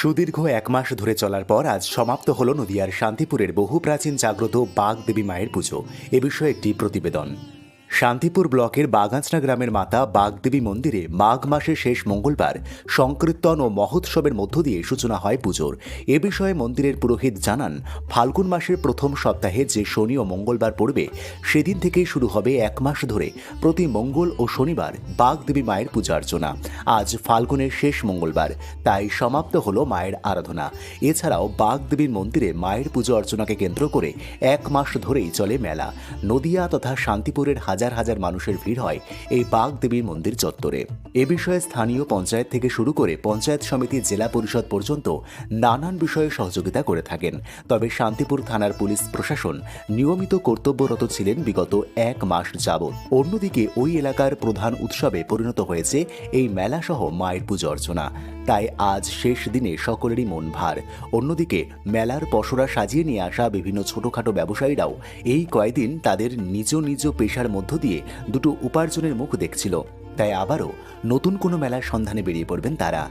সুদীর্ঘ এক মাস ধরে চলার পর আজ সমাপ্ত হল নদিয়ার শান্তিপুরের বহু প্রাচীন জাগ্রত বাঘ দেবী মায়ের পুজো। এ বিষয়ে একটি প্রতিবেদন। শান্তিপুর ব্লকের বাগাঁচনা গ্রামের মাতা বাগদেবী মন্দিরে মাঘ মাসের শেষ মঙ্গলবার সংকীর্তন ও মহোৎসবের মধ্য দিয়ে সূচনা হয় পুজোর। এ বিষয়ে মন্দিরের পুরোহিত জানান, ফাল্গুন মাসের প্রথম সপ্তাহে যে শনি ও মঙ্গলবার পড়বে, সেদিন থেকেই শুরু হবে এক মাস ধরে প্রতি মঙ্গল ও শনিবার বাগদেবী মায়ের পূজা অর্চনা। আজ ফাল্গুনের শেষ মঙ্গলবার, তাই সমাপ্ত হলো মায়ের আরাধনা। এছাড়াও বাগদেবীর মন্দিরে মায়ের পুজো অর্চনাকে কেন্দ্র করে এক মাস ধরেই চলে মেলা। নদিয়া তথা শান্তিপুরের হাজার হাজার হাজার মানুষের ভিড় হয় এই বাগদেবীর মন্দির চত্বরে। এ বিষয়ে স্থানীয় পঞ্চায়েত থেকে শুরু করে পঞ্চায়েত সমিতি জেলা পরিষদ পর্যন্ত নানান বিষয়ে সহযোগিতা করে থাকেন। তবে শান্তিপুর থানার পুলিশ প্রশাসন নিয়মিত কর্তব্যরত ছিলেন বিগত এক মাস যাবৎ। অন্যদিকে ওই এলাকার প্রধান উৎসবে পরিণত হয়েছে এই মেলাসহ মায়ের পুজো অর্চনা। তাই আজ শেষ দিনে সকলেরই মন ভার। অন্যদিকে মেলার পসরা সাজিয়ে নিয়ে আসা বিভিন্ন ছোটখাটো ব্যবসায়ীরাও এই কয়দিন তাদের নিজ নিজ পেশার মধ্য দিয়ে দুটো উপার্জনের মুখ দেখছিল। তাই আবারও নতুন কোনো মেলার সন্ধানে বেরিয়ে পড়বেন তারা।